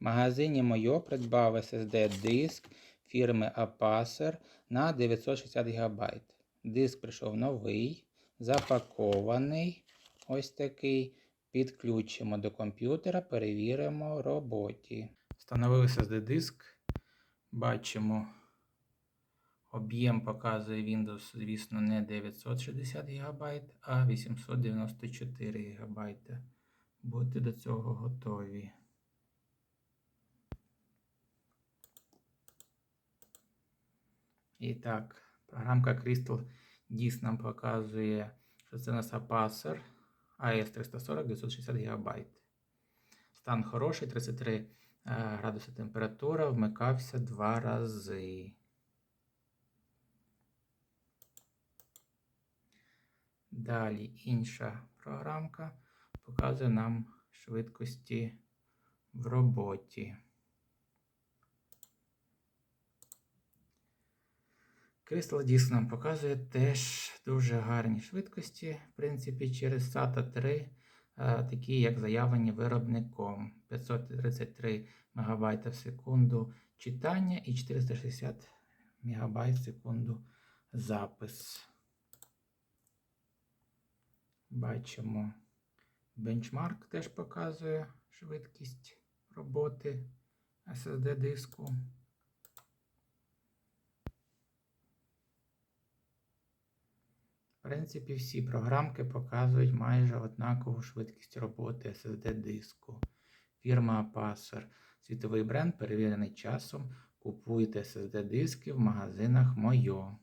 В магазині Мойо придбав SSD диск фірми Apacer на 960 ГБ. Диск прийшов новий, запакований. Ось такий. Підключимо до комп'ютера, перевіримо роботі. Встановив SSD диск. Бачимо. Об'єм показує Windows, звісно, не 960 ГБ, а 894 ГБ. Будьте до цього готові. І так, програмка Crystal Disk нам показує, що це у нас Apacer AS340 960 ГБ. Стан хороший, 33 е, градуси температура, вмикався два рази. Далі інша програмка показує нам швидкості в роботі. Crystal Disk нам показує теж дуже гарні швидкості, в принципі, через SATA 3, е, такі як заявлені виробником. 533 МБ в секунду читання і 460 МБ в секунду запис. Бачимо, бенчмарк теж показує швидкість роботи SSD диску. В принципі, всі програмки показують майже однакову швидкість роботи SSD диску. Фірма Passer. Світовий бренд перевірений часом. Купуйте SSD диски в магазинах Мойо.